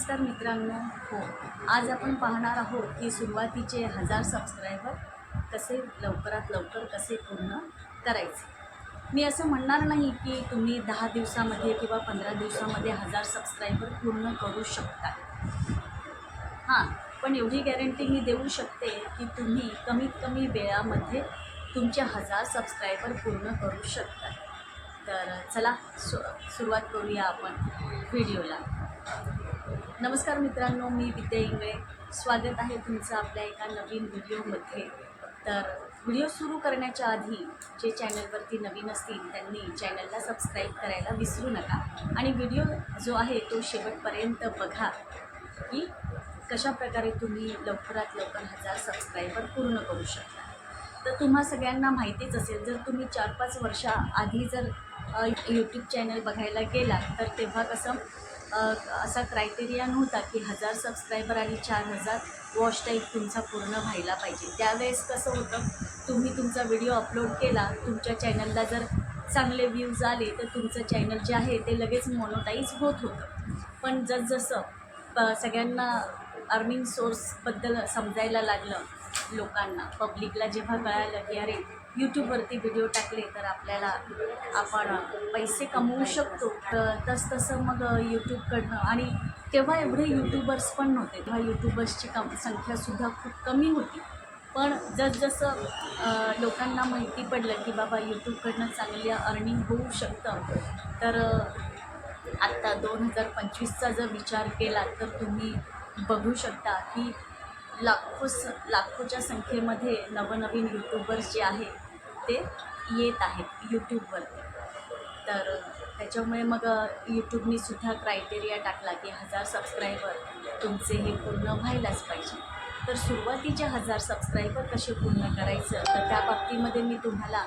नमस्कार मित्रांनो. हो आज आपण पाहणार आहोत की सुरुवातीचे हजार सबस्क्रायबर कसे लवकरात लवकर कसे पूर्ण करायचे. मी असं म्हणणार नाही की तुम्ही दहा दिवसामध्ये किंवा पंधरा दिवसामध्ये हजार सबस्क्रायबर पूर्ण करू शकता. हां पण एवढी गॅरंटी मी देऊ शकते की तुम्ही कमीत कमी वेळामध्ये तुमचे हजार सबस्क्रायबर पूर्ण करू शकता. तर चला सु सुरुवात करूया आपण व्हिडिओला. नमस्कार मित्रांनो मी विद्या इंगळे. स्वागत आहे तुमचं आपल्या एका नवीन व्हिडिओमध्ये. तर व्हिडिओ सुरू करण्याच्या आधी जे चॅनलवरती नवीन असतील त्यांनी चॅनलला सबस्क्राईब करायला विसरू नका. आणि व्हिडिओ जो आहे तो शेवटपर्यंत बघा की कशाप्रकारे तुम्ही लवकरात लवकर हजार सबस्क्रायबर पूर्ण करू शकता. तर तुम्हा सगळ्यांना माहितीच असेल जर तुम्ही चार पाच वर्षाआधी जर यूट्यूब चॅनल बघायला गेला तर तेव्हा कसं असा क्रायटेरिया नव्हता की हजार सबस्क्रायबर आणि चार हजार वॉच टाईम तुमचा पूर्ण व्हायला पाहिजे. त्यावेळेस कसं होतं तुम्ही तुमचा व्हिडिओ अपलोड केला तुमच्या चॅनलला जर चांगले व्ह्यूज आले तर तुमचं चॅनल जे आहे ते लगेच मोनोटाईज होत होतं. पण जसजसं प सगळ्यांना अर्निंग सोर्सबद्दल समजायला लागलं लोकांना पब्लिकला जेव्हा कळालं की अरे यूट्यूबवरती व्हिडिओ टाकले तर आपल्याला आपण पैसे कमवू शकतो. तर तसतसं मग यूट्यूबकडनं आणि तेव्हा एवढे यूट्यूबर्स पण नव्हते. तेव्हा यूट्यूबर्सची कम संख्यासुद्धा खूप कमी होती. पण जसजसं लोकांना माहिती पडलं की बाबा यूट्यूबकडनं चांगली अर्निंग होऊ शकतं तर आत्ता दोन हजार पंचवीसचा जर विचार केला तर तुम्ही बघू शकता की लाखो स लाखोच्या संख्येमध्ये नवनवीन यूट्यूबर्स जे आहे ते येत आहेत यूट्यूबवरती तर त्याच्यामुळे मग यूट्यूबनी सुद्धा क्रायटेरिया टाकला की हजार सबस्क्रायबर तुमचे हे पूर्ण व्हायलाच पाहिजे. तर सुरुवातीचे हजार सबस्क्रायबर कसे पूर्ण करायचं तर त्या बाबतीमध्ये मी तुम्हाला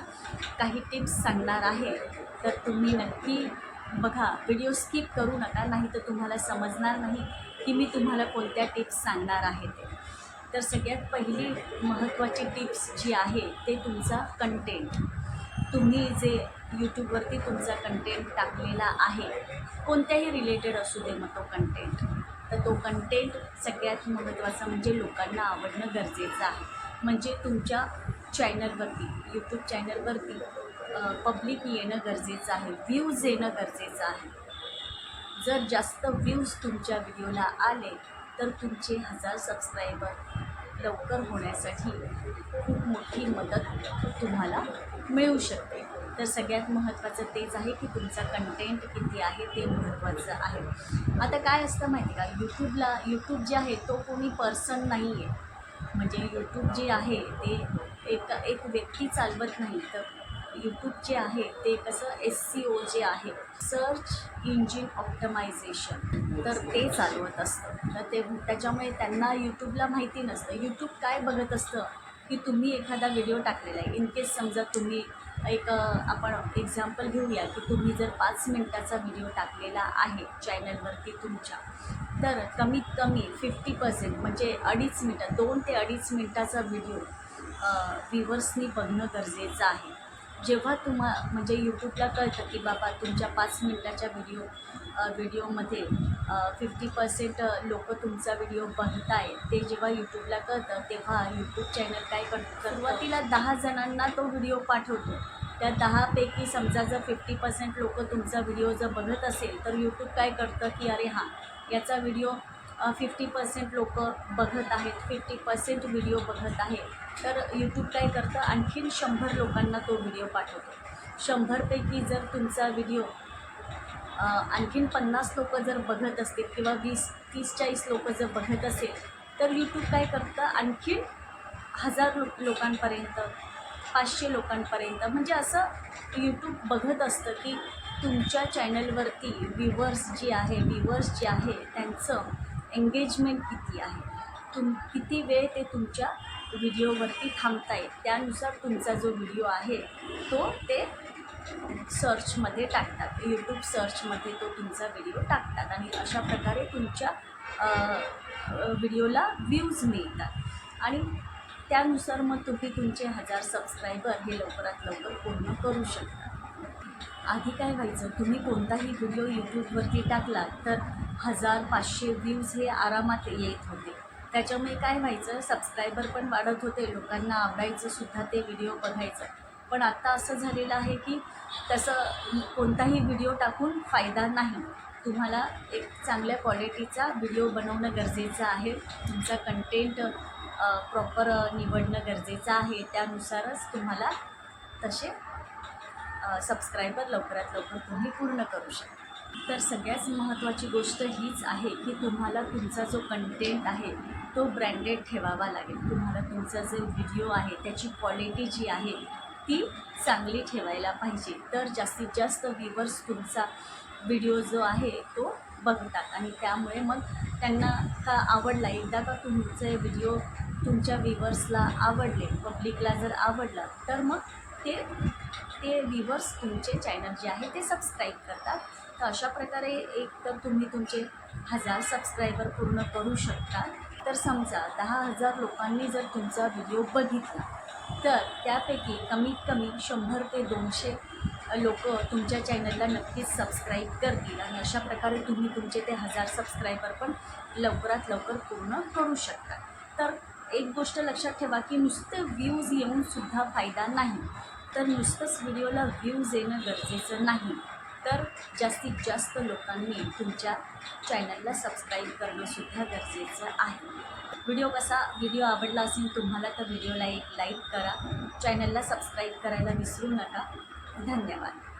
काही टिप्स सांगणार आहे. तर तुम्ही नक्की बघा व्हिडिओ स्किप करू नका नाही तर तुम्हाला समजणार नाही की मी तुम्हाला कोणत्या टिप्स सांगणार आहे ते. तर सगळ्यात पहिली महत्त्वाची टिप्स जी आहे ते तुमचा कंटेंट तुम्ही जे यूट्यूबवरती तुमचा कंटेंट टाकलेला आहे कोणत्याही रिलेटेड असू दे मग तो कंटेंट तर तो कंटेंट सगळ्यात महत्त्वाचा म्हणजे लोकांना आवडणं गरजेचं आहे. म्हणजे तुमच्या चॅनलवरती यूट्यूब चॅनलवरती पब्लिक येणं गरजेचं आहे व्ह्यूज येणं गरजेचं आहे. जर जास्त व्ह्यूज तुमच्या व्हिडिओला आले तर तुमचे हजार सबस्क्रायबर लवकर होण्यासाठी खूप मोठी मदत तुम्हाला मिळू शकते. तर सगळ्यात महत्त्वाचं तेच आहे की तुमचा कंटेंट किती आहे ते महत्त्वाचं आहे. आता काय असतं माहिती का? यूट्यूबला यूट्यूब जे आहे तो कोणी पर्सन नाही आहे म्हणजे यूट्यूब जे आहे ते एक एक व्यक्ती चालवत नाही. तर यूट्यूब जे आहे ते कसं एस सी ओ जे आहे सर्च इंजिन ऑप्टमायझेशन तर ते चालवत असतं. तर ते त्याच्यामुळे त्यांना यूट्यूबला माहिती नसतं. यूट्यूब काय बघत असतं की तुम्ही एखादा व्हिडिओ टाकलेला आहे. इन केस समजा तुम्ही एक आपण एक्झाम्पल घेऊया की तुम्ही जर पाच मिनटाचा व्हिडिओ टाकलेला आहे चॅनलवरती तुमच्या तर कमीत कमी फिफ्टी पर्सेंट म्हणजे अडीच मिनटं दोन ते अडीच मिनटाचा व्हिडिओ व्ह्युअर्सनी बघणं गरजेचं आहे. जेव्हा तुम्हा म्हणजे यूट्यूबला कळतं की बाबा तुमच्या पाच मिनटाच्या व्हिडिओ व्हिडिओमध्ये फिफ्टी पर्सेंट लोक तुमचा व्हिडिओ बघताय ते जेव्हा यूट्यूबला कळतं तेव्हा यूट्यूब चॅनल काय करतं? सुरुवातीला दहा जणांना तो व्हिडिओ पाठवतो. त्या दहापैकी समजा जर फिफ्टी पर्सेंट लोक तुमचा व्हिडिओ जर बघत असेल तर यूट्यूब काय करतं की अरे हां याचा व्हिडिओ फिफ्टी पर्सेंट लोक बघत आहेत फिफ्टी पर्सेंट व्हिडिओ बघत आहेत. तर यूट्यूब काय करतं? आणखीन शंभर लोकांना तो व्हिडिओ पाठवतो. शंभरपैकी जर तुमचा व्हिडिओ आणखीन पन्नास लोक जर बघत असतील किंवा वीस तीस चाळीस लोक जर बघत असेल तर यूट्यूब काय करतं? आणखीन हजार लो लोकांपर्यंत पाचशे लोकांपर्यंत म्हणजे असं यूट्यूब बघत असतं की तुमच्या चॅनलवरती व्ह्युअर्स जे आहे व्ह्युअर्स जे आहे त्यांचं एंगेजमेंट किती आहे? तुम किती वेळ ते तुमच्या व्हिडिओवरती थांबताय? त्यानुसार तुमचा जो व्हिडिओ आहे तो ते सर्चमध्ये टाकतात. यूट्यूब सर्चमध्ये तो तुमचा व्हिडिओ टाकतात आणि अशा प्रकारे तुमच्या व्हिडिओला व्ह्यूज मिळतात. आणि त्यानुसार मग तुम्ही तुमचे हजार सबस्क्रायबर हे लवकरात लवकर पूर्ण करू शकता. आधी काय व्हायचं? तुम्ही कोणताही व्हिडिओ यूट्यूबवरती टाकला तर हजार पाचशे व्ह्यूज हे आरामात येत होते. त्याच्यामुळे काय व्हायचं सबस्क्रायबर पण वाढत होते लोकांना आवडायचं सुद्धा ते व्हिडिओ बघायचं. पण आता असं झालेलं आहे की तसं कोणताही व्हिडिओ टाकून फायदा नाही. तुम्हाला एक चांगल्या क्वालिटीचा व्हिडिओ बनवणं गरजेचं आहे. तुमचा कंटेंट प्रॉपर निवडणं गरजेचं आहे. त्यानुसारच तुम्हाला तसे सबस्क्रायबर लवकरात लवकर तुम्ही पूर्ण करू शकता. तर सगळ्यात महत्त्वाची गोष्ट हीच आहे की तुम्हाला तुमचा जो कंटेंट आहे तो ब्रँडेड ठेवावा लागेल. तुम्हाला तुमचा जो व्हिडिओ आहे त्याची क्वालिटी जी आहे ती चांगली ठेवायला पाहिजे. तर जास्तीत जास्त व्हिवर्स तुमचा व्हिडिओ जो आहे तो बघतात. आणि त्यामुळे मग त्यांना का आवडला एकदा का तुमचे व्हिडिओ तुमच्या व्हिवर्सला आवडले पब्लिकला जर आवडला तर मग ते ते व्ह्युअर्स तुमचे चॅनल जे आहे ते सबस्क्राईब करतात. तर अशा प्रकारे एक तर तुम्ही तुमचे हजार सबस्क्रायबर पूर्ण करू शकता तर समजा दहा हजार लोकांनी जर तुमचा व्हिडिओ बघितला तर त्यापैकी कमीत कमी शंभर ते दोनशे लोक तुमच्या चॅनलला नक्कीच सबस्क्राईब करतील आणि अशा प्रकारे तुम्ही तुमचे ते हजार सबस्क्रायबर पण लवकरात लवकर पूर्ण करू शकता. तर एक गोष्ट लक्षात ठेवा की नुसते व्ह्यूज येऊनसुद्धा फायदा नाही. तर नुसतंच व्हिडिओला व्ह्यूज येणं गरजेचं नाही. तर जास्तीत जास्त लोकांनी तुमच्या चॅनलला सबस्क्राईब करणंसुद्धा गरजेचं आहे. व्हिडिओ कसा व्हिडिओ आवडला असेल तुम्हाला तर व्हिडिओला एक लाईक करा. चॅनलला सबस्क्राईब करायला विसरू नका. धन्यवाद.